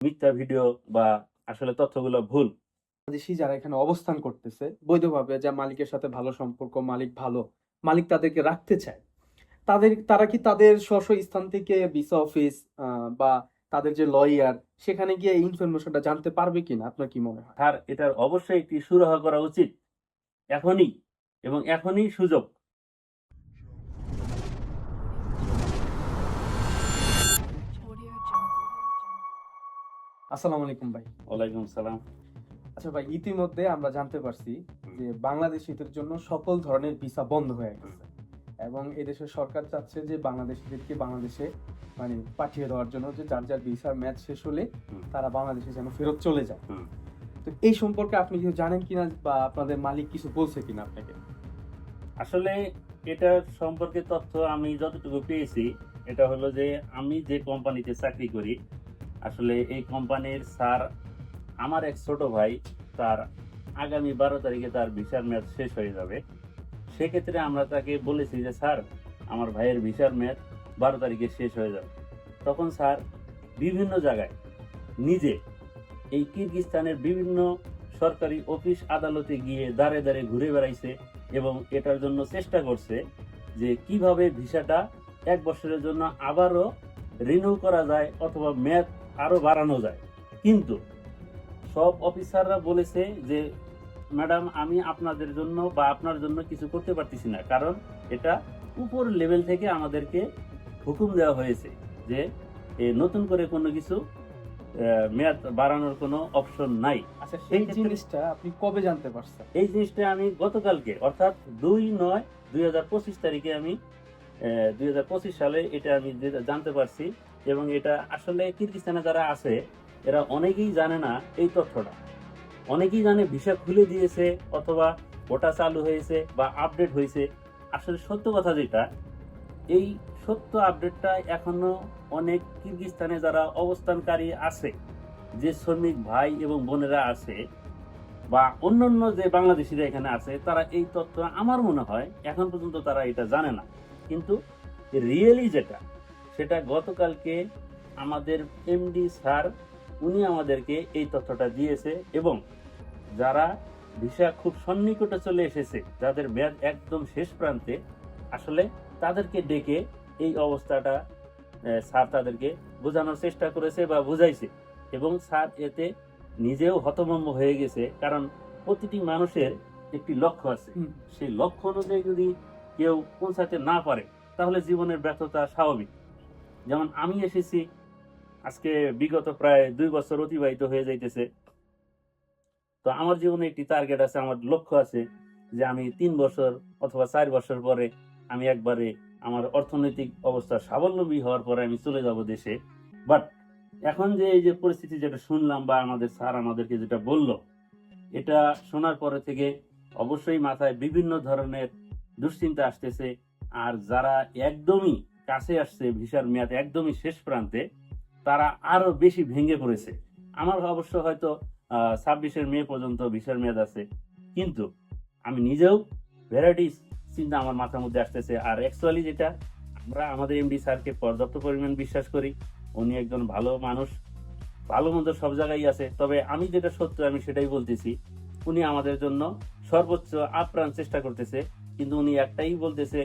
মিথ্যা ভিডিও বা আসলে তথ্যগুলো ভুল। বাংলাদেশি যারা এখানে অবস্থান করতেছে বৈধভাবে যা মালিকের সাথে ভালো সম্পর্ক মালিক ভালো মালিক তাদেরকে রাখতে চায়। তাদের তারা কি তাদের স্ব স্থান থেকে ভিসা অফিস বা তাদের যে লয়ার সেখানে গিয়ে ইনফরমেশনটা জানতে পারবে কিনা? আপনার কি মনে হয়? তার এটার অবশ্যই একটি সুরাহা করা উচিত। এখনই এবং এখনই সুযোগ। আসসালামু আলাইকুম ভাই। ওয়ালাইকুম সালাম আচ্ছা ভাই ইতিমধ্যে আমরা জানতে পারছি যে বাংলাদেশিদের জন্য সকল ধরনের ভিসা বন্ধ হয়ে গেছে এবং এদেশের সরকার চাচ্ছে যে বাংলাদেশিদেরকে বাংলাদেশে মানে পাঠিয়ে দেওয়ার জন্য যে যার যার ভিসার ম্যাচ শেষ হলে তারা বাংলাদেশে যেন ফেরত চলে যায়। তো এই সম্পর্কে আপনি কিছু জানেন কিনা বা আপনাদের মালিক কিছু বলছে কিনা আপনাকে? আসলে এটার সম্পর্কে তথ্য আমি যতটুকু পেয়েছি এটা হলো যে আমি যে কোম্পানিতে চাকরি করি আসলে এই কোম্পানির স্যার আমার এক ছোট ভাই, তার আগামী বারো তারিখে তার ভিসার মেয়াদ শেষ হয়ে যাবে। সেক্ষেত্রে আমরা তাকে বলেছি যে, স্যার, আমার ভাইয়ের ভিসার মেয়াদ বারো তারিখে শেষ হয়ে যাবে। তখন স্যার বিভিন্ন জায়গায় নিজে এই কিরগিস্তানের বিভিন্ন সরকারি অফিস আদালতে গিয়ে দাঁড়ে দাঁড়ে ঘুরে বেড়াইছে এবং এটার জন্য চেষ্টা করছে যে কীভাবে ভিসাটা এক বছরের জন্য আবারও রিনিউ করা যায় অথবা মেয়াদ আরও বাড়ানো যায়। কিন্তু সব অফিসাররা বলেছে যে ম্যাডাম আমি আপনাদের জন্য বা আপনার জন্য কিছু করতে পারতেছি না। কারণ এটা উপর লেভেল থেকে আমাদেরকে হুকুম দেওয়া হয়েছে যে নতুন করে কোনো কিছু মেয়াদ বাড়ানোর কোনো অপশন নাই। আচ্ছা সেই জিনিসটা আপনি কবে জানতে পারছেন? এই জিনিসটা আমি গতকালকে অর্থাৎ দুই নয় দুই হাজার পঁচিশ তারিখে আমি দুই হাজার পঁচিশ সালে এটা আমি জানতে পারছি এবং এটা আসলে কিরগিস্তানে যারা আছে, এরা অনেকেই জানে না এই তথ্যটা। অনেকেই জানে ভিসা খুলে দিয়েছে অথবা ওটা চালু হয়েছে বা আপডেট হয়েছে। আসলে সত্য কথা যেটা, এই সত্য আপডেটটা এখনও অনেক কিরগিস্তানে যারা অবস্থানকারী আছে, যে শ্রমিক ভাই এবং বোনেরা আছে বা অন্যান্য যে বাংলাদেশিরা এখানে আছে, তারা এই তথ্য আমার মনে হয় এখন পর্যন্ত তারা এটা জানে না। কিন্তু রিয়েলি যেটা সেটা গতকালকে আমাদের এমডি স্যার উনি আমাদেরকে এই তথ্যটা দিয়েছে এবং যারা ভিসা খুব সন্নিকটে চলে এসেছে যাদের মেয়াদ একদম শেষ প্রান্তে আসলে তাদেরকে ডেকে এই অবস্থাটা স্যার তাদেরকে বোঝানোর চেষ্টা করেছে বা বুঝাইছে। এবং স্যার এতে নিজেও হতভম্ব হয়ে গেছে কারণ প্রতিটি মানুষের একটি লক্ষ্য আছে। সেই লক্ষ্য অনুযায়ী যদি কেউ পৌঁছাতে না পারে, তাহলে জীবনের ব্যর্থতা স্বাভাবিক। যেমন আমি এসেছি, আজকে বিগত প্রায় দুই বছর অতিবাহিত হয়ে যাইতেছে। তো আমার জীবনে একটি টার্গেট আছে, আমার লক্ষ্য আছে যে আমি তিন বছর অথবা চার বছর পরে আমি একবারে আমার অর্থনৈতিক অবস্থা স্বাবলম্বী হওয়ার পরে আমি চলে যাব দেশে। বাট এখন যে এই যে পরিস্থিতি যেটা শুনলাম বা আমাদের স্যার আমাদেরকে যেটা বলল, এটা শোনার পরে থেকে অবশ্যই মাথায় বিভিন্ন ধরনের দুশ্চিন্তা আসতেছে। আর যারা একদমই কাছে আসছে, ভিসার মেয়াদ একদমই শেষ প্রান্তে, তারা আরও বেশি ভেঙে পড়েছে। আমার অবশ্য হয়তো ছাব্বিশের মে পর্যন্ত ভিসার মেয়াদ আছে। কিন্তু আমি নিজেও ভ্যারাইটিস চিন্তা আমার মাথার মধ্যে আসতেছে। আর অ্যাকচুয়ালি যেটা, আমরা আমাদের এমডি স্যারকে পর্যাপ্ত পরিমাণ বিশ্বাস করি। উনি একজন ভালো মানুষ, ভালো মন্দ সব জায়গায় আছে। তবে আমি যেটা সত্য আমি সেটাই বলতেছি, উনি আমাদের জন্য সর্বোচ্চ আপ্রাণ চেষ্টা করতেছে। কিন্তু উনি একটাই বলতেছে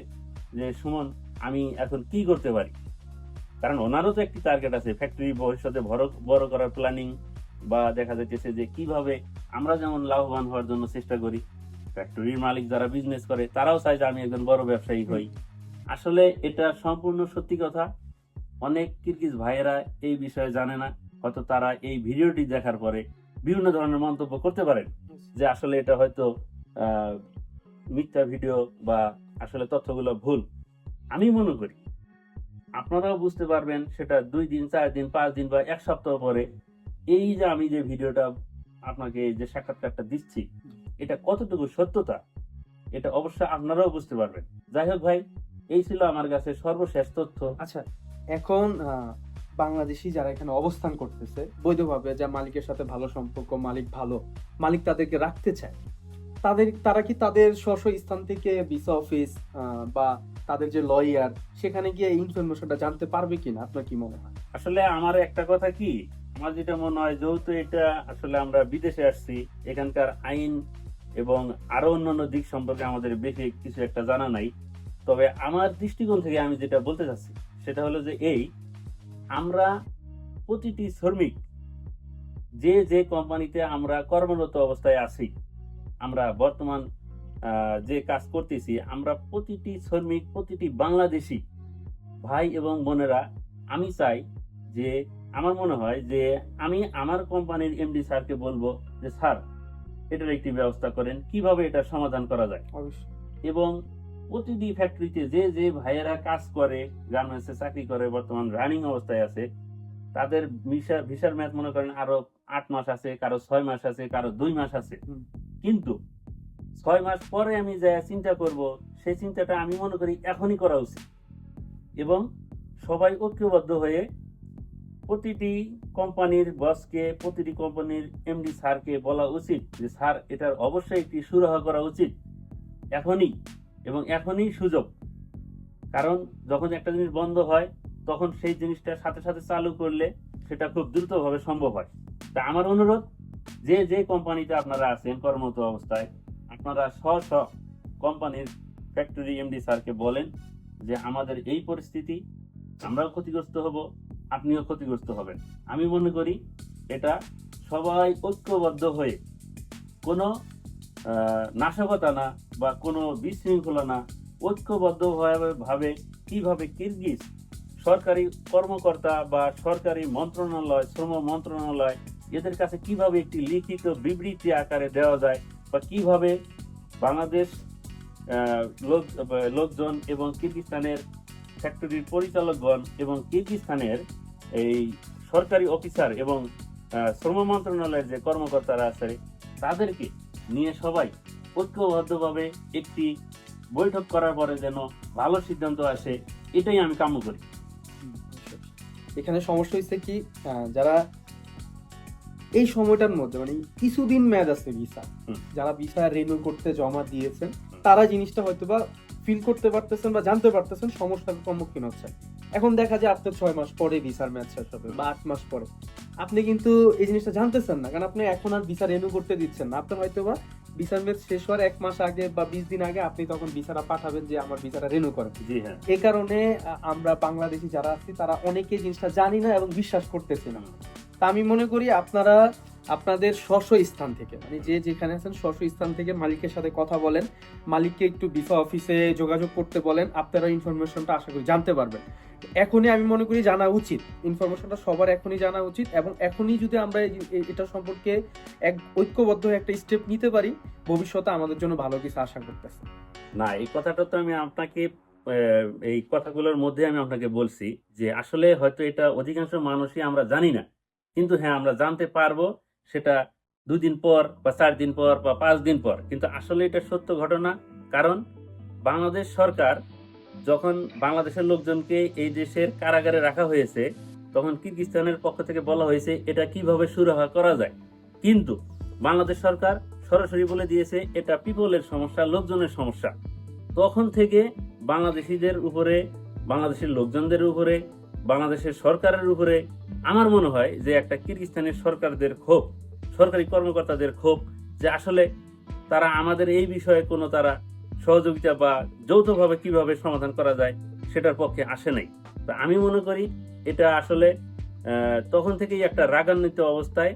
যে, সুমন, আমি এখন কি করতে পারি? কারণ ওনারও তো একটি টার্গেট আছে ফ্যাক্টরি ভবিষ্যতে বড় করার প্ল্যানিং বা দেখা যাইতেছে যে, কীভাবে আমরা যেমন লাভবান হওয়ার জন্য চেষ্টা করি ফ্যাক্টরির মালিক যারা বিজনেস করে, তারাও চায় যে আমি একজন বড় ব্যবসায়ী হই। আসলে এটা সম্পূর্ণ সত্যি কথা। অনেক কিরগিজ ভাইয়েরা এই বিষয়ে জানে না, হয়তো তারা এই ভিডিওটি দেখার পরে বিভিন্ন ধরনের মন্তব্য করতে পারেন, যে আসলে এটা হয়তো মিথ্যা ভিডিও বা আসলে তথ্যগুলো ভুল, আমি মনে করি আপনারাও বুঝতে পারবেন সেটা দুই দিন, চার দিন, পাঁচ দিন বা এক সপ্তাহ পরে এই যে আমি যে ভিডিওটা আপনাকে যে সাক্ষাৎকারটা দিচ্ছি, এটা কতটুকু সত্যতা, এটা অবশ্যই আপনারাও বুঝতে পারবেন। যাই হোক ভাই, এই ছিল আমার কাছে সর্বশেষ তথ্য। আচ্ছা এখন বাংলাদেশি যারা এখানে অবস্থান করতেছে, বৈধভাবে যা মালিকের সাথে ভালো সম্পর্ক, মালিক ভালো, মালিক তাদেরকে রাখতে চায় তাদের, তারা কি তাদের স্ব স্থান থেকে ভিসা অফিস বা তাদের যে লয়ার সেখানে গিয়ে ইনফরমেশনটা জানতে পারবে কিনা? আপনার কি মনে হয়? আসলে আমার একটা কথা কি? আমার যেটা মনে হয়, যেহেতু এটা আসলে আমরা বিদেশে আসছি, এখানকার আইন এবং আরও অন্যান্য দিক সম্পর্কে আমাদের বেশি কিছু একটা জানা নাই। তবে আমার দৃষ্টিকোণ থেকে আমি যেটা বলতে চাচ্ছি, সেটা হলো যে এই, আমরা প্রতিটি শ্রমিক, যে যে কোম্পানিতে আমরা কর্মরত অবস্থায় আছি আমরা বর্তমান যে কাজ করতেছি আমরা প্রতিটি শ্রমিক প্রতিটি বাংলাদেশি ভাই এবং বোনেরা আমি চাই যে আমার মনে হয় যে আমি আমার কোম্পানির এমডি স্যারকে বলব যে স্যার এটার একটি ব্যবস্থা করেন। কীভাবে এটা সমাধান করা যায়? এবং প্রতিটি ফ্যাক্টরিতে যে যে ভাইয়েরা কাজ করে গার্মেন্টসে চাকরি করে বর্তমান রানিং অবস্থায় আছে তাদের ভিসা ভিসার মেয়াদ মনে করেন আরও আট মাস আছে কারও ছয় মাস আছে কারও দুই মাস আছে। কিন্তু ছয় মাস পরে আমি যা চিন্তা করব সেই চিন্তাটা আমি মনে করি এখনই করা উচিত। এবং সবাই ঐক্যবদ্ধ হয়ে প্রতিটি কোম্পানির বসকে, প্রতিটি কোম্পানির এমডি স্যারকে বলা উচিত যে, স্যার, এটার অবশ্যই একটি সুরাহা করা উচিত। এখনই এবং এখনই সুযোগ। কারণ যখন একটা জিনিস বন্ধ হয়, তখন সেই জিনিসটা সাথে সাথে চালু করলে সেটা খুব দ্রুতভাবে সম্ভব হয়। তা আমার অনুরোধ যে যে কোম্পানিতে আপনারা আছেন, কর্মরত অবস্থায়, আপনারা স্ব স্ব কোম্পানির ফ্যাক্টরি এমডি স্যারকে বলেন যে, আমাদের এই পরিস্থিতি, আমরাও ক্ষতিগ্রস্ত হব, আপনিও ক্ষতিগ্রস্ত হবেন। আমি মনে করি এটা সবাই ঐক্যবদ্ধ হয়ে কোনো নাশকতা না বা কোনো বিশৃঙ্খলা না ঐক্যবদ্ধভাবে ভাবে কীভাবে কিরগিজ সরকারি কর্মকর্তা বা সরকারি মন্ত্রণালয়, শ্রম মন্ত্রণালয় এদের কাছে কীভাবে একটি লিখিত বিবৃতি আকারে দেওয়া যায় বা কীভাবে বাংলাদেশ লোক, লোকজন এবং কিরগিস্তানের ফ্যাক্টরির পরিচালকগণ এবং কিরগিস্তানের এই সরকারি অফিসার এবং শ্রম মন্ত্রণালয়ের যে কর্মকর্তারা আছে, তাদেরকে নিয়ে সবাই ঐক্যবদ্ধভাবে একটি বৈঠক করার পরে যেন ভালো সিদ্ধান্ত আসে, এটাই আমি কাম্য করি। এখানে সমস্যা হচ্ছে কি যারা এই সময়টার মধ্যে মানে কিছুদিন মেয়াদ আছে ভিসা। যারা ভিসা রিনিউ করতে জমা দিয়েছেন তারা জিনিসটা হয়তো বা ফিল করতে পারতেছেন বা জানতে পারতেছেন সমস্যার সম্মুখীন হচ্ছে এখন দেখা যায় আপনার ছয় মাস পরে ভিসার ম্যাচ শেষ হবে বা আট মাস পরে। আপনি কিন্তু এই জিনিসটা জানতেছেন না কারণ আপনি এখন আর ভিসা রিনিউ করতে দিচ্ছেন না। আপনার হয়তো বা ভিসার ম্যাচ শেষ হওয়ার এক মাস আগে বা বিশ দিন আগে আপনি তখন ভিসাটা পাঠাবেন যে আমার ভিসাটা রেনু করেন। জি হ্যাঁ। এই কারণে আমরা বাংলাদেশি যারা আছি তারা অনেকে জিনিসটা জানি না এবং বিশ্বাস করতেছি না। তা আমি মনে করি আপনারা আপনাদের স্ব স্থান থেকে মানে যে যেখানে আছেন স্ব স্থান থেকে মালিকের সাথে কথা বলেন, মালিককে একটু ভিসা অফিসে যোগাযোগ করতে বলেন, আপনারা ইনফরমেশনটা আশা করি জানতে পারবেন। এখনই আমি মনে করি জানা উচিত, ইনফরমেশনটা সবার এখনই জানা উচিত এবং এখনই যদি আমরা এটা সম্পর্কে এক ঐক্যবদ্ধ একটা স্টেপ নিতে পারি, ভবিষ্যতে আমাদের জন্য ভালো কিছু আশা করতেছে। না, এই কথাটা তো আমি আপনাকে এই কথাগুলোর মধ্যে আমি আপনাকে বলছি যে আসলে হয়তো এটা অধিকাংশ মানুষই আমরা জানি না। কিন্তু হ্যাঁ আমরা জানতে পারব সেটা দুদিন পর বা চার দিন পর বা পাঁচ দিন পর। কিন্তু আসলে এটা সত্য ঘটনা। কারণ বাংলাদেশ সরকার যখন বাংলাদেশের লোকজনকে এই দেশের কারাগারে রাখা হয়েছে, তখন কিরগিস্তানের পক্ষ থেকে বলা হয়েছে এটা কীভাবে সুরাহা করা যায়। কিন্তু বাংলাদেশ সরকার সরাসরি বলে দিয়েছে এটা পিপলের সমস্যা, লোকজনের সমস্যা। তখন থেকে বাংলাদেশিদের উপরে, বাংলাদেশের লোকজনদের উপরে, বাংলাদেশের সরকারের উপরে আমার মনে হয় যে একটা কিরগিস্তানের সরকারদের ক্ষোভ, সরকারি কর্মকর্তাদের ক্ষোভ যে আসলে তারা আমাদের এই বিষয়ে কোনো তারা সহযোগিতা বা যৌথভাবে কীভাবে সমাধান করা যায় সেটার পক্ষে আসে নাই। তো আমি মনে করি এটা আসলে তখন থেকেই একটা রাগান্বিত অবস্থায়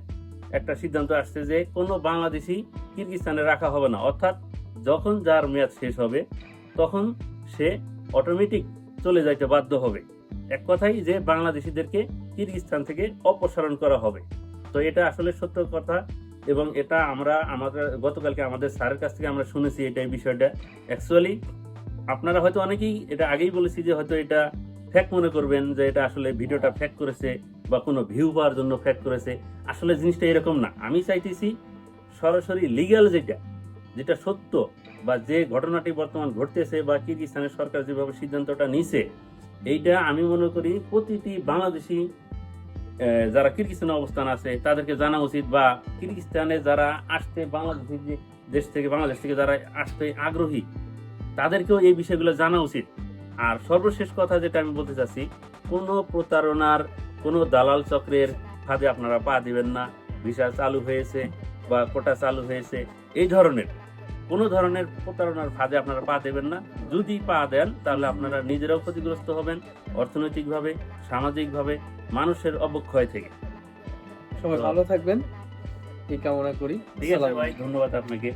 একটা সিদ্ধান্ত আসছে যে কোনো বাংলাদেশি কিরগিস্তানে রাখা হবে না। অর্থাৎ যখন যার মেয়াদ শেষ হবে, তখন সে অটোমেটিক চলে যাইতে বাধ্য হবে। এক কথাই যে বাংলাদেশিদেরকে কিরগিস্তান থেকে অপসারণ করা হবে। তো এটা আসলে সত্য কথা এবং এটা আমরা আমাদের, গতকালকে আমাদের স্যারের কাছ থেকে আমরা শুনেছি এটা বিষয়টা। অ্যাকচুয়ালি আপনারা হয়তো অনেকেই এটা আগেই বলেছি যে হয়তো এটা ফ্যাক মনে করবেন যে এটা আসলে ভিডিওটা ফ্যাক করেছে বা কোনো ভিউ পাওয়ার জন্য ফ্যাক করেছে। আসলে জিনিসটা এরকম না। আমি চাইতেছি সরাসরি লিগ্যাল যেটা যেটা সত্য বা যে ঘটনাটি বর্তমান ঘটতেছে বা কিরগিস্তানের সরকার যেভাবে সিদ্ধান্তটা নিছে, এইটা আমি মনে করি প্রতিটি বাংলাদেশি যারা কিরগিস্তানে অবস্থান আছে, তাদেরকে জানা উচিত বা কিরগিস্তানে যারা আসতে বাংলাদেশ দেশ থেকে, বাংলাদেশ থেকে যারা আসতে আগ্রহী, তাদেরকেও এই বিষয়গুলো জানা উচিত। আর সর্বশেষ কথা যেটা আমি বলতে চাচ্ছি, কোনো প্রতারণার, কোনো দালাল চক্রের ফাঁদে আপনারা পা দিবেন না। ভিসা চালু হয়েছে বা কোটা চালু হয়েছে, এই ধরনের কোনো ধরনের প্রতারণার ফাঁদে আপনারা পা দেবেন না। যদি পা দেন তাহলে আপনারা নিজেরাও ক্ষতিগ্রস্ত হবেন অর্থনৈতিকভাবে সামাজিকভাবে মানুষের অবক্ষয় থেকে। সবাই ভালো থাকবেন। এই কামনা করি। ঠিক আছে ভাই ধন্যবাদ আপনাকে।